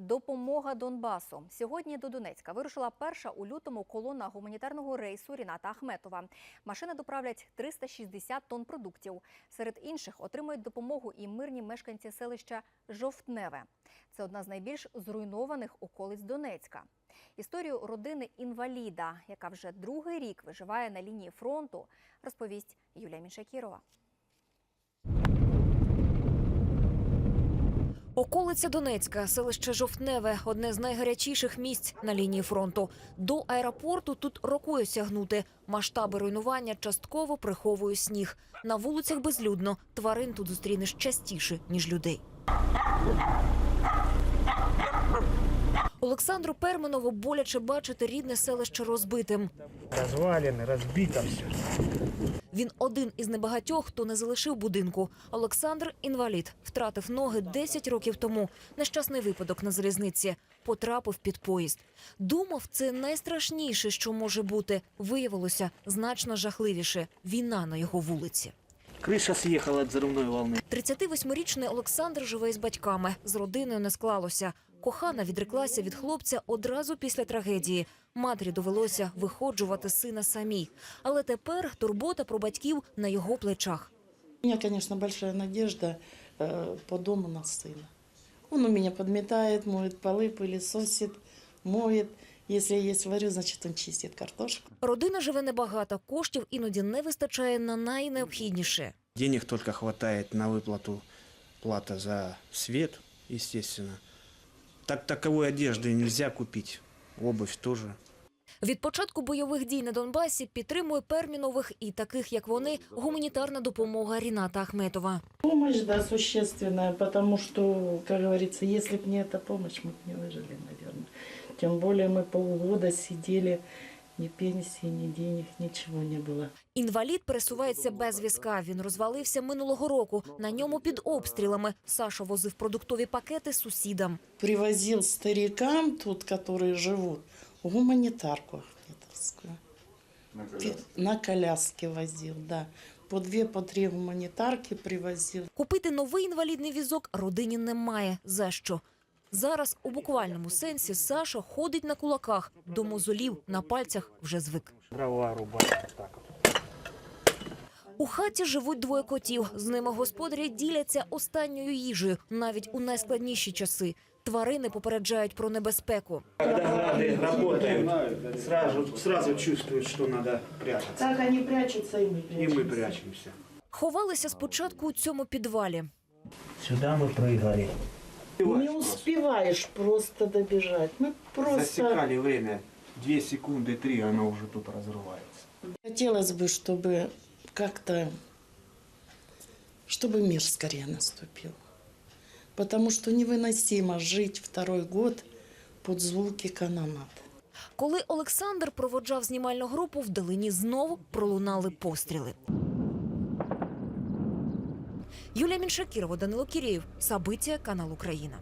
Допомога Донбасу. Сьогодні до Донецька вирушила перша у лютому колона гуманітарного рейсу Ріната Ахметова. Машини доправлять 360 тонн продуктів. Серед інших отримують допомогу і мирні мешканці селища Жовтневе. Це одна з найбільш зруйнованих околиць Донецька. Історію родини інваліда, яка вже другий рік виживає на лінії фронту, розповість Юлія Мішакірова. Околиця Донецька, селище Жовтневе, одне з найгарячіших місць на лінії фронту. До аеропорту тут рокою сягнути. Масштаби руйнування частково приховує сніг. На вулицях безлюдно. Тварин тут зустрінеш частіше, ніж людей. Олександру Перманову боляче бачити рідне селище розбитим. Развалины, разбито все. Він один із небагатьох, хто не залишив будинку. Олександр інвалід, втратив ноги 10 років тому. Нещасний випадок на залізниці. Потрапив під поїзд. Думав, це найстрашніше, що може бути. Виявилося значно жахливіше. Війна на його вулиці. Крыша съехала от взрывной волны. 38-річний Олександр живе із батьками. З родиною не склалося. Кохана відреклася від хлопця одразу після трагедії. Матері довелося виходжувати сина самій. Але тепер турбота про батьків на його плечах. У меня, конечно, большая надежда э, по дому на сына. Он у меня подметает, моет полы, пылесосит, моет. Если я есть варю, значит, он чистит картошку. Родина живе небагато, коштів іноді не вистачає на найнеобхідніше. Денег только хватает на выплату плата за свет, естественно. Так таковой одежды нельзя купить. Обувь тоже. Від початку бойових дій на Донбасі підтримує Пермінових і таких, як вони, гуманітарна допомога Ріната Ахметова. Помощь, да, существенная, потому что, как говорится, если бы не эта помощь, мы бы не выжили, наверное. Тем более мы полгода сидели, ни пенсии, ни денег, ничего не было. Інвалід пересувається без візка. Він розвалився минулого року. На ньому під обстрілами. Саша возив продуктові пакети сусідам. Привозил старикам тут, которые живут, гуманитарку ахметовскую. Пи- На коляске возил, да. По две, по три гуманитарки привозил. Купити новий інвалідний візок родині немає. За що? Зараз у буквальному сенсі Саша ходить на кулаках. До мозолів на пальцях вже звик. Дрова рубать вот так вот. У хаті живуть двоє котів. З ними господарі діляться останньою їжею, навіть у найскладніші часи. Тварини попереджають про небезпеку. Когда грады работают, сразу, сразу чувствуют, что надо прятаться. Так они прячутся, и мы И прячемся. мы прячемся. Ховалися спочатку у цьому підвалі. Сюда мы прыгали. Не успеваешь просто добежать. Мы просто... Засекали время. Две секунды, три, оно уже тут разрывается. Хотелось бы, чтобы как-то, чтобы мир скорее наступил. Потому что невыносимо жить второй год под звуки канонат. Коли Олександр проводжав знімальну групу, вдалині знову пролунали постріли. Юлія Міншакірова, Данило Кірєєв, Сабиття, канал Україна.